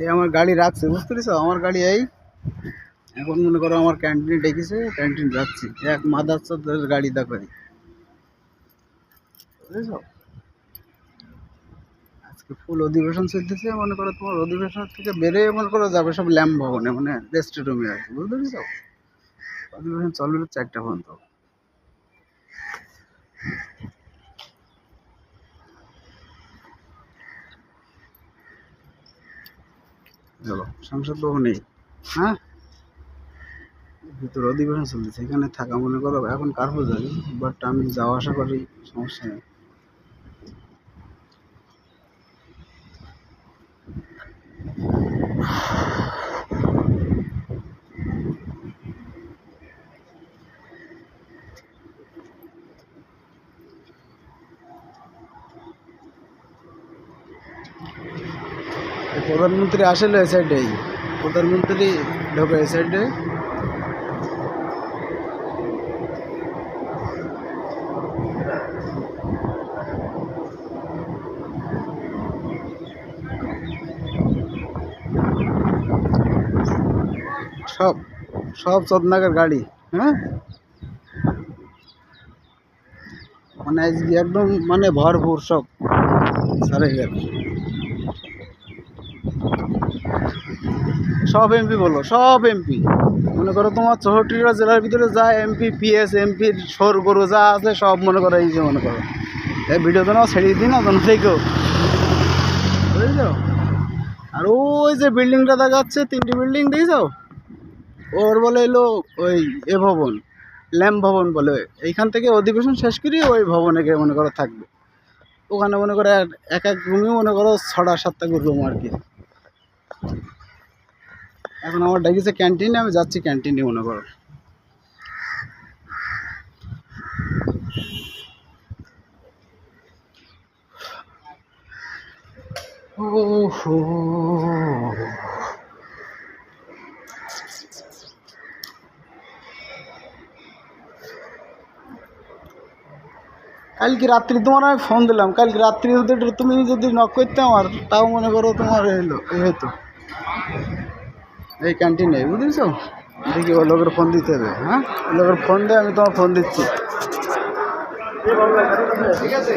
এই আমার গাড়ি রাখছে, বুঝতে পেরেছ? আমার গাড়ি এই, এখন মনে করো আমার ক্যান্টিনে ডেকেছে ক্যান্টিন যাচ্ছি। এক মাদার গাড়ি দেখো। বুঝেছ? আজকে ফুল অধিবেশন চলতেছে, মনে করো তোমার অধিবেশন থেকে বেরিয়ে মনে করো যাবে সব ল্যাম্প ভবনে মানে রেস্ট রুমে কি, বুঝতে পেরেছ? অধিবেশন চলবে চারটা পর্যন্ত। চলো, সংসদ ভবনে হ্যাঁ? ভিতরে অধিবেশন চলতেছে, এখানে থাকা মনে করো এখন কার্পো যাবে বাট আমি যাওয়া আসা করি, সমস্যা নেই। প্রধানমন্ত্রী আসলে এই সাইডেই প্রধানমন্ত্রী ঢোকে এই সাইডে সব সব চোদনাকের গাড়ি হ্যাঁ? মানে একদম মানে ভরপুর সব সারে গেল সব এমপি বলো, সব এমপি মনে করো তোমার চৌষট্টিটা জেলার ভিতরে যা এমপি পিএস এমপির সর গরু যা আছে সব মনে করো, এই যে মনে করো। এই ভিডিও তো না ছেড়ে দিই না, তোমরা দেখো। বুঝেছ? আর ওই যে বিল্ডিংটা দেখা যাচ্ছে তিনটি বিল্ডিং দেখেছ? ওর বলে এলো ওই এ ভবন, ল্যাম্প ভবন বলে। এইখান থেকে অধিবেশন শেষ করি ওই ভবনে গিয়ে মনে করো থাকবে। ওখানে মনে করো এক- এক রুমে মনে করো ছটা সাতটা করে রুম আর কি। এখন আমার ডেকেছে ক্যান্টিনে আমি যাচ্ছি ক্যান্টিনে মনে করো। কালকে রাত্রি তোমার আমি ফোন দিলাম। কালকে রাত্রি তুমি যদি নক করতে আমার, তাও মনে করো তোমার এলো এই হতো এই ক্যান্টিনে বুঝেছ? দেখি ও লোকের ফোন দিতে হবে হ্যাঁ? লোকের ফোন দেয় আমি তোমার ফোন দিচ্ছি। ঠিক আছে।